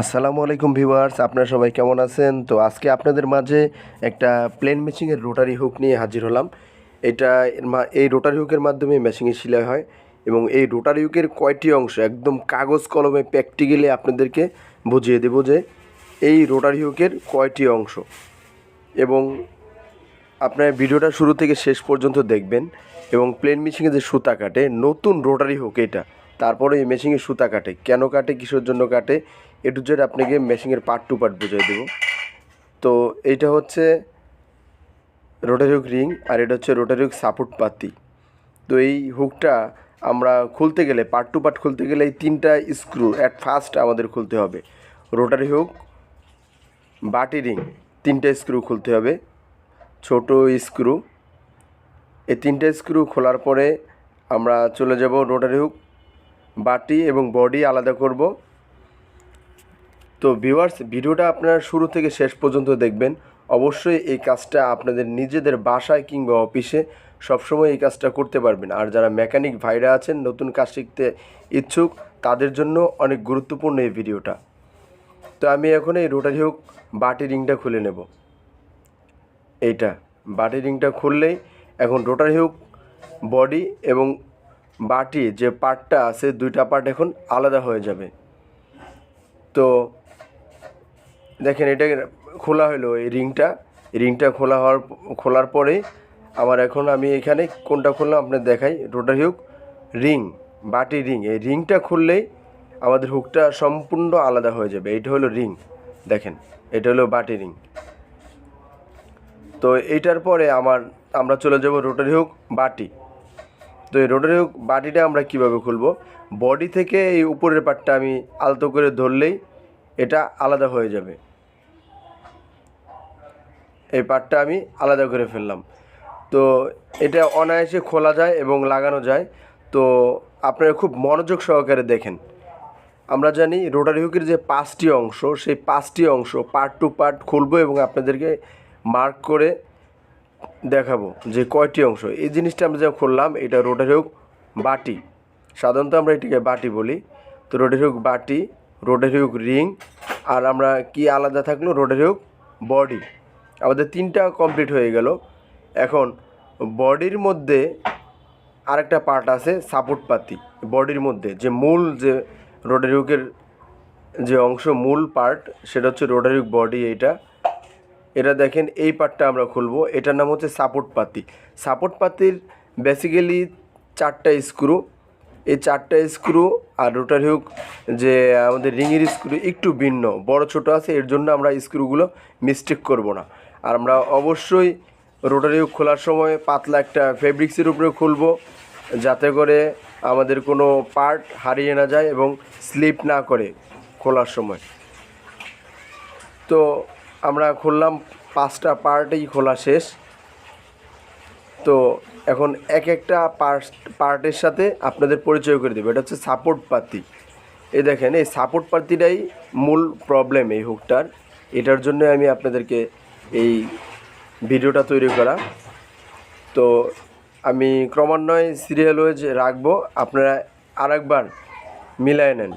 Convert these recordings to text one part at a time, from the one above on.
আসসালামু আলাইকুম ভিউয়ার্স, আপনারা সবাই কেমন আছেন? তো আজকে আপনাদের মাঝে একটা প্লেন মেশিংয়ের রোটারি হুক নিয়ে হাজির হলাম। এটা এই রোটারি হুকের মাধ্যমে মেশিংয়ে সেলাই হয় এবং এই রোটারি হুকের কয়টি অংশ একদম কাগজ কলমে প্র্যাকটিক্যালি আপনাদেরকে বুঝিয়ে দেবো যে এই রোটারি হুকের কয়টি অংশ। এবং আপনার ভিডিওটা শুরু থেকে শেষ পর্যন্ত দেখবেন এবং প্লেন মেশিনে যে সুতা কাটে, নতুন রোটারি হুক এটা। তারপরে এই মেশিনে সুতা কাটে। কেন কাটে? কিসের জন্য কাটে? এটু জেড আপনাকে মেশিনের পার্ট টু পার্ট বুঝিয়ে দেবো। তো এইটা হচ্ছে রোটারি হুক রিং আর এটা হচ্ছে রোটারি হুক সাপোর্ট পাতি। তো এই হুকটা আমরা খুলতে গেলে পার্ট টু পার্ট খুলতে গেলে এই তিনটা স্ক্রু অ্যাট ফার্স্ট আমাদের খুলতে হবে। রোটারি হুক বাটি রিং তিনটা স্ক্রু খুলতে হবে। ছোট স্ক্রু এই তিনটে স্ক্রু খোলার পরে আমরা চলে যাব রোটারি হুক বাটি এবং বডি আলাদা করব। তো ভিউয়ার্স ভিডিওটা আপনারা শুরু থেকে শেষ পর্যন্ত দেখবেন। অবশ্যই এই কাজটা আপনাদের নিজেদের বাসায় কিংবা অফিসে সবসময় এই কাজটা করতে পারবেন। আর যারা মেকানিক ভাইরা আছেন, নতুন কাজ শিখতে ইচ্ছুক, তাদের জন্য অনেক গুরুত্বপূর্ণ এই ভিডিওটা। তো আমি এখন এই রোটারি হুক, বাটি রিংটা খুলে নেব। এইটা, বাটি রিংটা খুললেই এখন রোটারি হুক, বডি এবং বাটি যে পার্টটা আছে, দুইটা পার্ট এখন আলাদা হয়ে যাবে। তো দেখেন এটা খোলা হলো এই রিংটা। রিংটা খোলা হওয়ার, খোলার পরে আমার এখন আমি এখানে কোনটা খুললাম আপনার দেখাই। রোটারি হুক, রিং, বাটি রিং। এই রিংটা খুললেই আমাদের হুকটা সম্পূর্ণ আলাদা হয়ে যাবে। এইটা হলো রিং, দেখেন। এটা হলো বাটি রিং। তো এইটার পরে আমার, আমরা চলে যাব রোটারি হুক, বাটি। তো এই রোটারি বাটিটা আমরা কীভাবে খুলব? বডি থেকে এই উপরের পার্টটা আমি আলতো করে ধরলেই এটা আলাদা হয়ে যাবে। এই পার্টটা আমি আলাদা করে ফেললাম। তো এটা অনায়াসে খোলা যায় এবং লাগানো যায়। তো আপনারা খুব মনোযোগ সহকারে দেখেন। আমরা জানি রোটারি হুকের যে পাঁচটি অংশ, সেই পাঁচটি অংশ পার্ট টু পার্ট খুলবো এবং আপনাদেরকে মার্ক করে দেখাবো যে কয়টি অংশ। এই জিনিসটা আমরা যা খুললাম, এটা রোটারি হুক বাটি। সাধারণত আমরা এটিকে বাটি বলি। তো রোটারি হুক বাটি রোটারি হুক রিং, আর আমরা কি আলাদা থাকল? Rotary hook body. আমাদের তিনটা কমপ্লিট হয়ে গেল। এখন বডির মধ্যে আরেকটা পার্ট আছে, সাপোর্ট পাতি। বডির মধ্যে যে মূল যে রোটারি হুকের যে অংশ, মূল পার্ট, সেটা হচ্ছে রোটারি হুক বডি এইটা। এটা দেখেন, এই পার্টটা আমরা খুলবো। এটার নাম হচ্ছে সাপোর্ট পাতি। সাপোর্ট পাতির বেসিক্যালি চারটা স্ক্রু এই চারটা স্ক্রু আর রোটারি হুক যে আমাদের রিংয়ের স্ক্রু একটু ভিন্ন, বড় ছোট আছে, এর জন্য আমরা স্ক্রুগুলো মিস্টেক করব না। আর আমরা অবশ্যই রোটারি হুক খোলার সময় পাতলা একটা ফেব্রিক্সের উপরে খুলব, যাতে করে আমাদের কোনো পার্ট হারিয়ে না যায় এবং স্লিপ না করে খোলার সময়। তো আমরা খুললাম, পাঁচটা পার্টেই খোলা শেষ। তো এখন এক একটা পার্ট, পার্টের সাথে আপনাদের পরিচয় করে দেবো। এটা হচ্ছে সাপোর্ট পাতি। এই দেখেন, এই সাপোর্ট পাতিটাই মূল প্রবলেম এই হুকটার। এটার জন্য আমি আপনাদেরকে এই ভিডিওটা তৈরি করা। তো আমি ক্রমান্বয়ে সিরিয়াল ওয়েজ রাখব। আপনারা আরেকবার মিলায় নেন।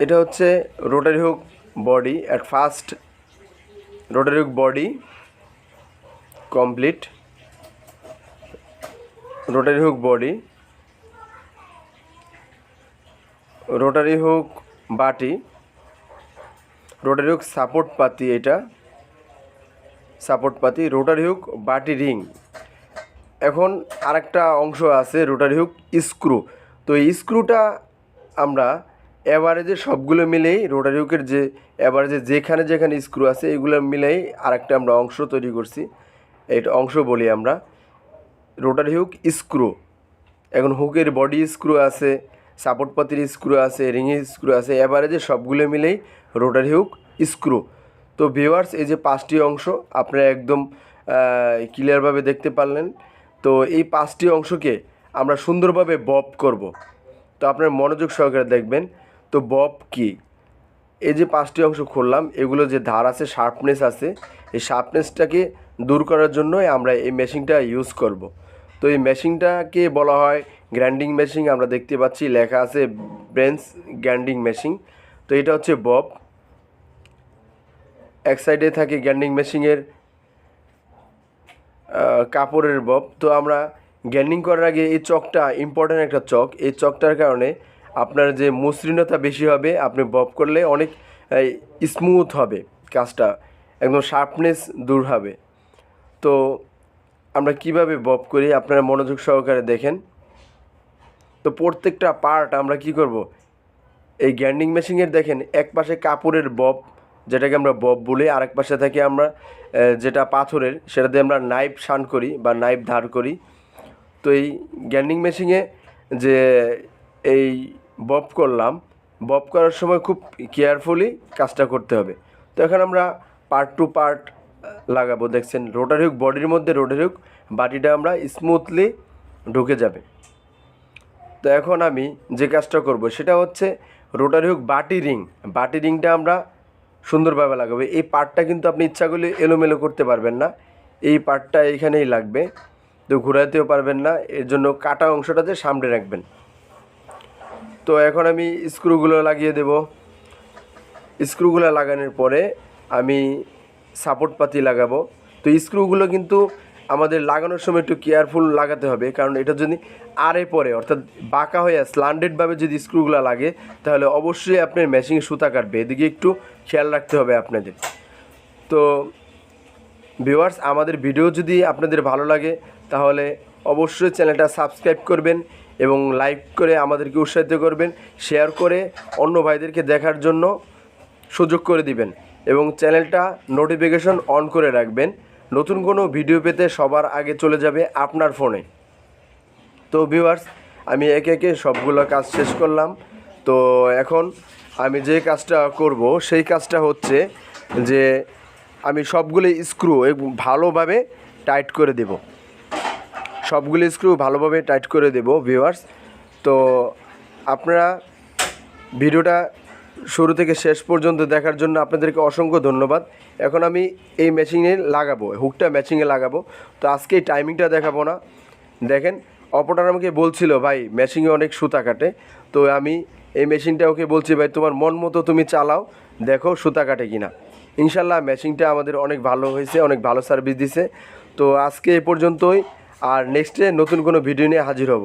এটা হচ্ছে rotary hook body at first rotary hook body complete rotary hook body rotary hook বাটি রোটারি হুক সাপোর্ট পাতি এটা সাপোর্ট পাতি রোটারি হুক বাটি রিং এখন আরেকটা অংশ আছে রোটারি হুক স্ক্রু তো এই স্ক্রুটা আমরা অ্যাভারেজে সবগুলো মিলেই রোটারি হুকের যে অ্যাভারেজে যেখানে যেখানে স্ক্রু আছে, এগুলো মিলেই আরেকটা আমরা অংশ তৈরি করছি। এইটা অংশ বলি আমরা। রোটারি হুক স্ক্রু এখন হুকের বডি স্ক্রু আছে সাপোর্ট পাতির স্ক্রু আছে রিংয়ের স্ক্রু আছে অ্যাভারেজে সবগুলো মিলেই রোটারি হুক স্ক্রু তো ভিউয়ার্স এই যে পাঁচটি অংশ, আপনারা একদম ক্লিয়ারভাবে দেখতে পারলেন। তো এই পাঁচটি অংশকে আমরা সুন্দরভাবে বব করব। তো আপনার মনোযোগ সহকারে দেখবেন। তো বব কি? এই যে পাঁচটি অংশ খুললাম, এগুলো যে ধার আছে শার্পনেস আছে, এই শার্পনেসটাকে দূর করার জন্যই আমরা এই মেশিনটা ইউজ করব। তো এই মেশিনটাকে বলা হয় গ্র্যান্ডিং মেশিন আমরা দেখতে পাচ্ছি লেখা আছে ব্রেঞ্চ গ্যান্ডিং মেশিন তো এটা হচ্ছে বব। এক সাইডে থাকে গ্যান্ডিং মেশিনের কাপড়ের বব। তো আমরা গ্যান্ডিং করার আগে এই চকটা ইম্পর্ট্যান্ট একটা চক। এই চকটার কারণে আপনার যে মসৃণতা বেশি হবে, আপনি বব করলে অনেক স্মুথ হবে কাজটা, একদম শার্পনেস দূর হবে। তো আমরা কীভাবে বব করি আপনারা মনোযোগ সহকারে দেখেন। তো প্রত্যেকটা পার্ট আমরা কি করব? এই গ্যান্ডিং মেশিনের দেখেন, এক পাশে কাপড়ের বব যেটাকে আমরা বব বলি আর এক পাশে থেকে আমরা যেটা পাথরের, সেটা দিয়ে আমরা নাইফ শান করি বা নাইফ ধার করি। তো এই গ্যান্ডিং মেশিনে যে, এই বব করলাম। বব করার সময় খুব কেয়ারফুলি কাজটা করতে হবে। তো এখন আমরা পার্ট টু পার্ট লাগাবো। দেখছেন রোটারি হুক বডির মধ্যে রোটারি হুক বাটিটা আমরা স্মুথলি ঢুকে যাবে। তো এখন আমি যে কাজটা করব, সেটা হচ্ছে রোটারি হুক বাটি রিং বাটি রিংটা আমরা সুন্দরভাবে লাগাবো। এই পার্টটা কিন্তু আপনি ইচ্ছা করলে এলোমেলো করতে পারবেন না। এই পার্টটা এইখানেই লাগবে। তো ঘুরাতেও পারবেন না। এর জন্য কাটা অংশটাতে সামনে রাখবেন। তো এখন আমি স্ক্রুগুলো লাগিয়ে দেব। স্ক্রুগুলো লাগানোর পরে আমি সাপোর্ট পাতি লাগাবো। তো স্ক্রুগুলো কিন্তু আমাদের লাগানোর সময় একটু কেয়ারফুল লাগাতে হবে, কারণ এটা যদি আরে পরে অর্থাৎ বাঁকা হয়ে স্ল্যান্ডেডভাবে যদি স্ক্রুগুলো লাগে, তাহলে অবশ্যই আপনার মেশিনে সুতা কাটবে। এদিকে একটু খেয়াল রাখতে হবে আপনাদের। তো ভিউয়ার্স আমাদের ভিডিও যদি আপনাদের ভালো লাগে, তাহলে অবশ্যই চ্যানেলটা সাবস্ক্রাইব করবেন এবং লাইক করে আমাদেরকে উৎসাহিত করবেন, শেয়ার করে অন্য ভাইদেরকে দেখার জন্য সুযোগ করে দিবেন এবং চ্যানেলটা নোটিফিকেশন অন করে রাখবেন। নতুন কোনো ভিডিও পেতে সবার আগে চলে যাবে আপনার ফোনে। তো ভিউয়ার্স আমি একে একে সবগুলো কাজ শেষ করলাম। তো এখন আমি যে কাজটা করব, সেই কাজটা হচ্ছে যে আমি সবগুলো স্ক্রু ভালোভাবে টাইট করে দেব। সবগুলো স্ক্রু ভালোভাবে টাইট করে দেব ভিউয়ার্স তো আপনারা ভিডিওটা শুরু থেকে শেষ পর্যন্ত দেখার জন্য আপনাদেরকে অসংখ্য ধন্যবাদ। এখন আমি এই ম্যাচিংয়ে লাগাবো হুকটা ম্যাচিংয়ে লাগাবো। তো আজকে এই টাইমিংটা দেখাবো না। দেখেন অপরটার আমাকে বলছিল, ভাই ম্যাচিংয়ে অনেক সুতা কাটে। তো আমি এই মেশিনটা ওকে বলছি, ভাই, তোমার মন মতো তুমি চালাও, দেখো সুতা কাটে কিনা। ইনশাল্লাহ ম্যাচিংটা আমাদের অনেক ভালো হয়েছে, অনেক ভালো সার্ভিস দিছে। তো আজকে এ পর্যন্তই। আর নেক্সট ডে নতুন কোনো ভিডিও নিয়ে হাজির হব।